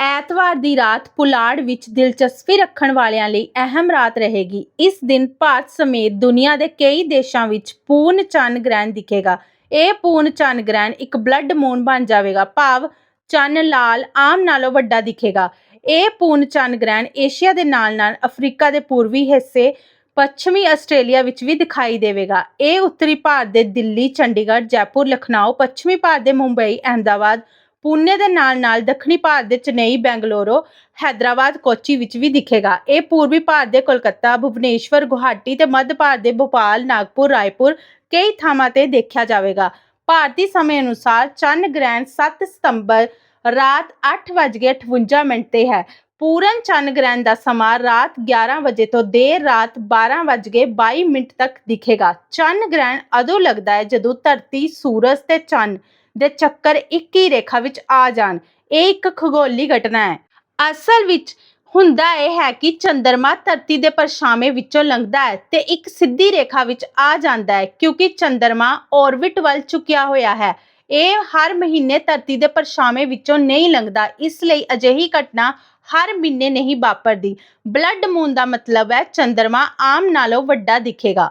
ਐਤਵਾਰ ਦੀ ਰਾਤ ਪੁਲਾੜ ਵਿੱਚ ਦਿਲਚਸਪੀ ਰੱਖਣ ਵਾਲਿਆਂ ਲਈ ਅਹਿਮ ਰਾਤ ਰਹੇਗੀ। ਇਸ ਦਿਨ ਭਾਰਤ ਸਮੇਤ ਦੁਨੀਆ ਦੇ ਕਈ ਦੇਸ਼ਾਂ ਵਿੱਚ ਪੂਰਨ ਚੰਨ ਗ੍ਰਹਿਣ ਦਿਖੇਗਾ। ਇਹ ਪੂਰਨ ਚੰਨ ਗ੍ਰਹਿਣ ਇੱਕ ਬਲੱਡ ਮੂਨ ਬਣ ਜਾਵੇਗਾ। ਭਾਵ ਚੰਨ ਲਾਲ ਆਮ ਨਾਲੋਂ ਵੱਡਾ ਦਿਖੇਗਾ। ਇਹ ਪੂਰਨ ਚੰਨ ਗ੍ਰਹਿਣ ਏਸ਼ੀਆ ਦੇ ਨਾਲ-ਨਾਲ ਅਫਰੀਕਾ ਦੇ ਪੂਰਬੀ ਹਿੱਸੇ, ਪੱਛਮੀ ਆਸਟ੍ਰੇਲੀਆ ਵਿੱਚ ਵੀ ਦਿਖਾਈ ਦੇਵੇਗਾ। ਇਹ ਉੱਤਰੀ ਭਾਰਤ ਦੇ ਦਿੱਲੀ, ਚੰਡੀਗੜ੍ਹ, ਜੈਪੁਰ, ਲਖਨਊ, ਪੱਛਮੀ ਭਾਰਤ ਦੇ ਮੁੰਬਈ, ਅਹਿਮਦਾਬਾਦ ਪੂਨੇ ਦੇ ਨਾਲ-ਨਾਲ ਦੱਖਣੀ ਭਾਰਤ ਦੇ ਚੇਨਈ, ਬੈਂਗਲੁਰੂ, ਹੈਦਰਾਬਾਦ, ਕੋਚੀ ਵਿੱਚ ਵੀ ਦਿਖੇਗਾ। ਇਹ ਪੂਰਬੀ ਭਾਰਤ ਦੇ ਕੋਲਕਾਤਾ, ਭੁਵਨੇਸ਼ਵਰ, ਗੁਹਾਟੀ ਤੇ ਮੱਧ ਭਾਰਤ ਦੇ ਭੋਪਾਲ, ਨਾਗਪੁਰ, ਰਾਏਪੁਰ ਕਈ ਥਾਵਾਂ ਤੇ ਦੇਖਿਆ ਜਾਵੇਗਾ। ਭਾਰਤੀ ਸਮੇਂ ਅਨੁਸਾਰ ਚੰਨ ਗ੍ਰਹਿਣ 7 ਸਤੰਬਰ ਰਾਤ 8:58 ਮਿੰਟ ਤੇ ਹੈ। ਪੂਰਨ ਚੰਨ ਗ੍ਰਹਿਣ ਦਾ ਸਮਾਂ ਰਾਤ 11 ਵਜੇ ਤੋਂ ਦੇਰ ਰਾਤ 12:22 ਮਿੰਟ ਤੱਕ ਦਿਖੇਗਾ। ਚੰਨ ਗ੍ਰਹਿਣ ਉਦੋਂ ਲੱਗਦਾ ਹੈ ਜਦੋਂ ਧਰਤੀ, ਸੂਰਜ ਤੇ ਚੰਨ ਦੇ ਚੱਕਰ ਇੱਕ ਹੀ ਰੇਖਾ ਵਿੱਚ ਆ ਜਾਣ। ਇਹ ਇੱਕ ਖਗੋਲੀ ਘਟਨਾ ਹੈ। ਅਸਲ ਵਿੱਚ ਹੁੰਦਾ ਇਹ ਹੈ ਕਿ ਚੰਦਰਮਾ ਧਰਤੀ ਦੇ ਪਰਛਾਵੇਂ ਵਿੱਚੋਂ ਲੰਘਦਾ ਹੈ ਤੇ ਇੱਕ ਸਿੱਧੀ ਰੇਖਾ ਵਿੱਚ ਆ ਜਾਂਦਾ ਹੈ ਕਿਉਂਕਿ ਚੰਦਰਮਾ ਔਰਬਿਟ ਵੱਲ ਝੁਕਿਆ ਹੋਇਆ ਹੈ। ਇਹ ਹਰ ਮਹੀਨੇ ਧਰਤੀ ਦੇ ਪਰਛਾਵੇਂ ਵਿੱਚੋਂ ਨਹੀਂ ਲੰਘਦਾ, ਇਸ ਲਈ ਅਜਿਹੀ ਘਟਨਾ ਹਰ ਮਹੀਨੇ ਨਹੀਂ ਵਾਪਰਦੀ। ਬਲੱਡ ਮੂਨ ਦਾ ਮਤਲਬ ਹੈ ਚੰਦਰਮਾ ਆਮ ਨਾਲੋਂ ਵੱਡਾ ਦਿਖੇਗਾ।